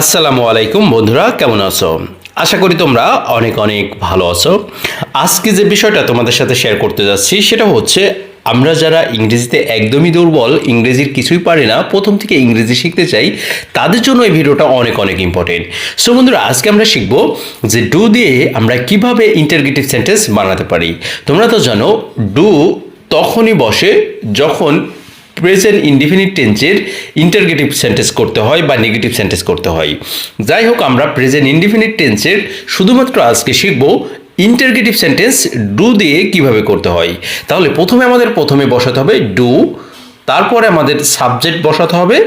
আসসালামু আলাইকুম বন্ধুরা, কেমন আছো? আশা করি তোমরা অনেক অনেক ভালো আছো। আজকে যে বিষয়টা তোমাদের সাথে শেয়ার করতে যাচ্ছি, সেটা হচ্ছে আমরা যারা ইংরেজিতে একদমই দুর্বল, ইংরেজির কিছুই পারি না, প্রথম থেকে ইংরেজি শিখতে চাই, তাদের জন্য এই ভিডিওটা অনেক অনেক ইম্পর্টেন্ট সো বন্ধুরা, আজকে আমরা শিখব যে ডু দিয়ে আমরা কীভাবে ইন্টারগেটিভ সেন্টেন্স বানাতে পারি। তোমরা তো জানো ডু তখনই বসে যখন প্রেজেন্ট ইনডিফিনিট টেন্সের ইন্টারগেটিভ সেন্টেন্স করতে হয় বা নেগেটিভ সেন্টেন্স করতে হয়। যাই হোক, আমরা প্রেজেন্ট ইনডিফিনিট টেন্সের শুধুমাত্র আজকে শিখব ইন্টারগেটিভ সেন্টেন্স ডু দিয়ে কীভাবে করতে হয়। তাহলে প্রথমে আমাদের প্রথমে বসাতে হবে ডু তারপরে আমাদের সাবজেক্ট বসাতে হবে,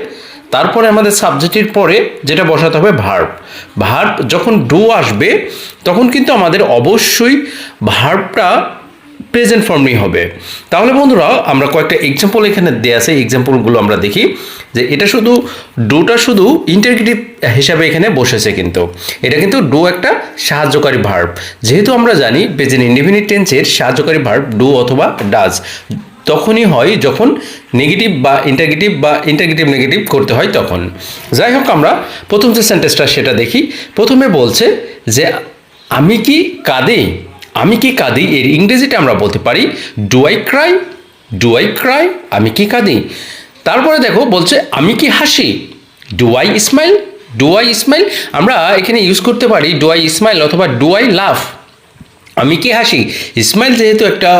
তারপরে আমাদের সাবজেক্টের পরে যেটা বসাতে হবে ভার্ব ভার্ব যখন ডু আসবে, তখন কিন্তু আমাদের অবশ্যই ভার্বটা প্রেজেন্ট ফর্মই হবে। তাহলে বন্ধুরা, আমরা কয়েকটা এক্সাম্পল এখানে দেওয়া আছে। এক্সাম্পলগুলো আমরা দেখি যে এটা শুধু ডুটা শুধু ইন্টারগেটিভ হিসাবে এখানে বসেছে কিন্তু। এটা কিন্তু ডু একটা সাহায্যকারী ভার্ব যেহেতু আমরা জানি প্রেজেন্ট ইন্ডিফিনিট টেন্সের সাহায্যকারী ভার্ব ডু অথবা ডাজ তখনই হয় যখন নেগেটিভ বা ইন্টারগেটিভ বা ইন্টারগেটিভ নেগেটিভ করতে হয় তখন। যাই হোক, আমরা প্রথম যে সেন্টেন্সটা সেটা দেখি। প্রথমে বলছে যে, আমি কি কাঁদি? আমি কি কাঁদি? এর ইংরেজিটা আমরা বলতে পারি do I cry do I cry আমি কি কাঁদি? তারপরে দেখো বলছে, আমি কি হাসি? Do I smile do I smile আমরা এখানে ইউজ করতে পারি ডু আই স্মাইল অথবা ডু আই লাভ আমি কি হাসি? ইসমাইল যেহেতু একটা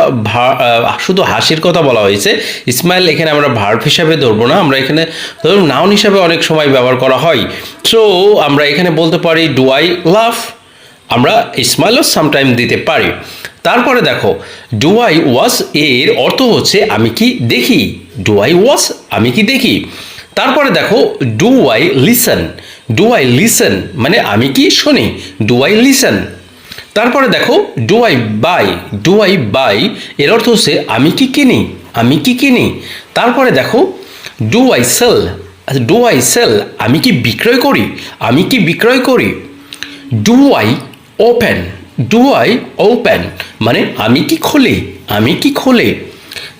শুধু হাসির কথা বলা হয়েছে ইসমাইল এখানে আমরা ভার্ভ হিসাবে ধরবো না, আমরা এখানে ধরুন নাউন হিসাবে অনেক সময় ব্যবহার করা হয়। সো আমরা এখানে বলতে পারি ডু আই লাভ আমরা ইসমাইলও সামটাইম দিতে পারি। তারপরে দেখো ডু আই ওয়াজ এর অর্থ হচ্ছে আমি কি দেখি? ডু আই ওয়াজ আমি কি দেখি? তারপরে দেখো do I listen do I listen মানে আমি কি শুনি? ডু আই লিসন তারপরে দেখো do I buy do I buy এর অর্থ হচ্ছে আমি কি কিনি? আমি কি কিনি? তারপরে দেখো do I sell do I sell আমি কি বিক্রয় করি? আমি কি বিক্রয় করি? Do I open do I open মানে আমি কি খুলি? আমি কি খুলি?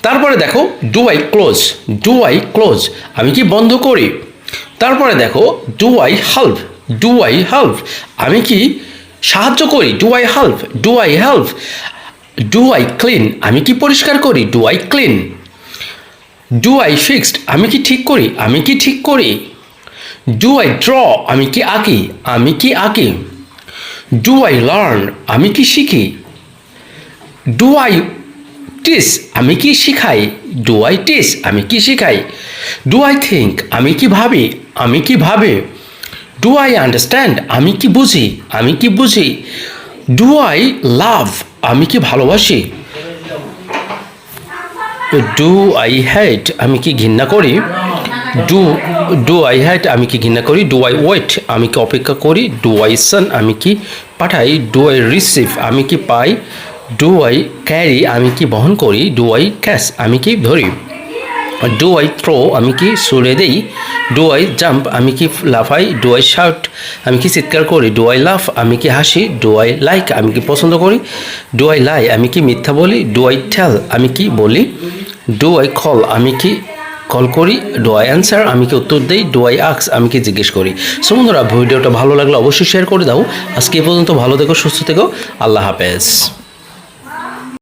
তারপরে দেখো do I close do I close আমি কি বন্ধ করি? তারপরে দেখো do I help do I help আমি কি সাহায্য করি? Do I help do I help do I clean আমি কি পরিষ্কার করি? Do I clean do I fixed আমি কি ঠিক করি? আমি কি ঠিক করি? ডু আই ড্র আমি কি আঁকি? আমি কি আঁকি? ডু আই লার্ন আমি কি শিখি? ডু আই টিস আমি কি শিখাই? ডু আই টিস আমি কি শিখাই? ডু আই থিঙ্ক আমি কি ভাবি? আমি কি ভাবে? ডু আই আন্ডারস্ট্যান্ড আমি কি বুঝি? আমি কি বুঝি? ডু আই লাভ আমি কি ভালোবাসি? ডু আই হেট আমি কি ঘৃণা করি? ডু ডু আই হেট আমি কি ঘৃণা করি ডু আই ওয়েট আমি কি অপেক্ষা করি ডু আই সান আমি কি পাঠাই ডু আই রিসিভ আমি কি পাই ডু আই ক্যারি আমি কি বহন করি ডু আই ক্যাশ আমি কি ধরি ডু আই থ্রো আমি কি সুরে দেই ডু আই জাম্প আমি কি লাফাই ডু আই শার্ট আমি কি চিৎকার করি ডু আই লাফ আমি কি হাসি ডু আই লাইক আমি কি পছন্দ করি ডু আই লাই আমি কি মিথ্যা বলি ডু আই টেল আমি কি বলি ডু আই খল আমি কি কল করি ডু আই অ্যান্সার আমি কি উত্তর দিই ডু আই আক্স আমি কি জিজ্ঞেস করি। সো বন্ধুরা, ভিডিওটা ভালো লাগলে অবশ্যই শেয়ার করে দাও। আজকে পর্যন্ত ভালো থেকো, সুস্থ থেকো, আল্লাহ হাফেজ।